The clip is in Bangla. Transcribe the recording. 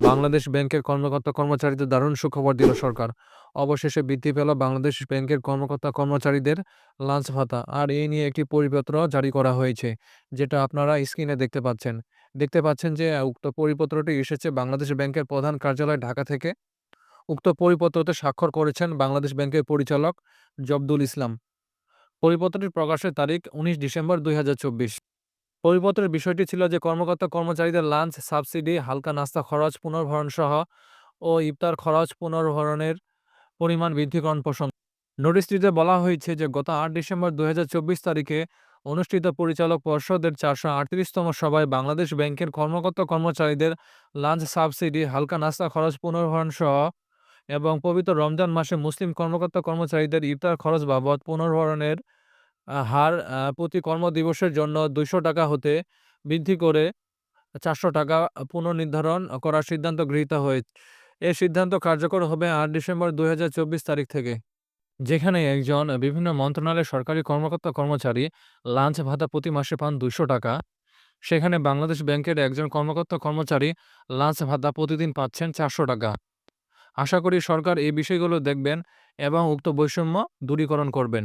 বাংলাদেশ ব্যাংকের কর্মকর্তা-কর্মচারীদের দারুণ সুখবর দিল সরকার। অবশেষে বৃদ্ধি পেল বাংলাদেশ ব্যাংকের কর্মকর্তা-কর্মচারীদের লাঞ্চ ভাতা। আর এই নিয়ে একটি পরিপত্র জারি করা হয়েছে, যেটা আপনারা স্ক্রিনে দেখতে পাচ্ছেন। দেখতে পাচ্ছেন যে উক্ত পরিপত্রটি এসেছে বাংলাদেশ ব্যাংকের প্রধান কার্যালয় ঢাকা থেকে। উক্ত পরিপত্রতে স্বাক্ষর করেছেন বাংলাদেশ ব্যাংকের পরিচালক জব্দুল ইসলাম। পরিপত্রটির প্রকাশের তারিখ উনিশ ডিসেম্বর দুই হাজার চব্বিশ পরিপত্রের বিষয়টি ছিল যে কর্মকর্তা-কর্মচারীদের লাঞ্চ সাবসিডি, হালকা নাস্তা খরচ পুনর্ভরণসহ ও ইফতার খরচ পুনর্ভরণের পরিমাণ বৃদ্ধিকরণ প্রসঙ্গে। নোটিশটিতে বলা হয়েছে যে গত আট ডিসেম্বর দুই হাজার চব্বিশ তারিখে অনুষ্ঠিত পরিচালক পর্ষদের চারশো আটত্রিশতম সভায় বাংলাদেশ ব্যাংকের কর্মকর্তা-কর্মচারীদের লাঞ্চ সাবসিডি, হালকা নাস্তা খরচ পুনর্ভরণসহ এবং পবিত্র রমজান মাসে মুসলিম কর্মকর্তা-কর্মচারীদের ইফতার খরচ বাবদ পুনর্ভরণের হার প্রতি কর্মদিবসের জন্য দুইশো টাকা হতে বৃদ্ধি করে চারশো টাকা পুনর্নির্ধারণ করার সিদ্ধান্ত গৃহীত হয়েছে। এ সিদ্ধান্ত কার্যকর হবে আট ডিসেম্বর দুই হাজার চব্বিশ তারিখ থেকে। যেখানে একজন বিভিন্ন মন্ত্রণালয়ের সরকারি কর্মকর্তা-কর্মচারী লাঞ্চ ভাতা প্রতি মাসে পান ৳২০০ টাকা, সেখানে বাংলাদেশ ব্যাংকের একজন কর্মকর্তা-কর্মচারী লাঞ্চ ভাতা প্রতিদিন পাচ্ছেন চারশো টাকা। আশা করি সরকার এই বিষয়গুলো দেখবেন এবং উক্ত বৈষম্য দূরীকরণ করবেন।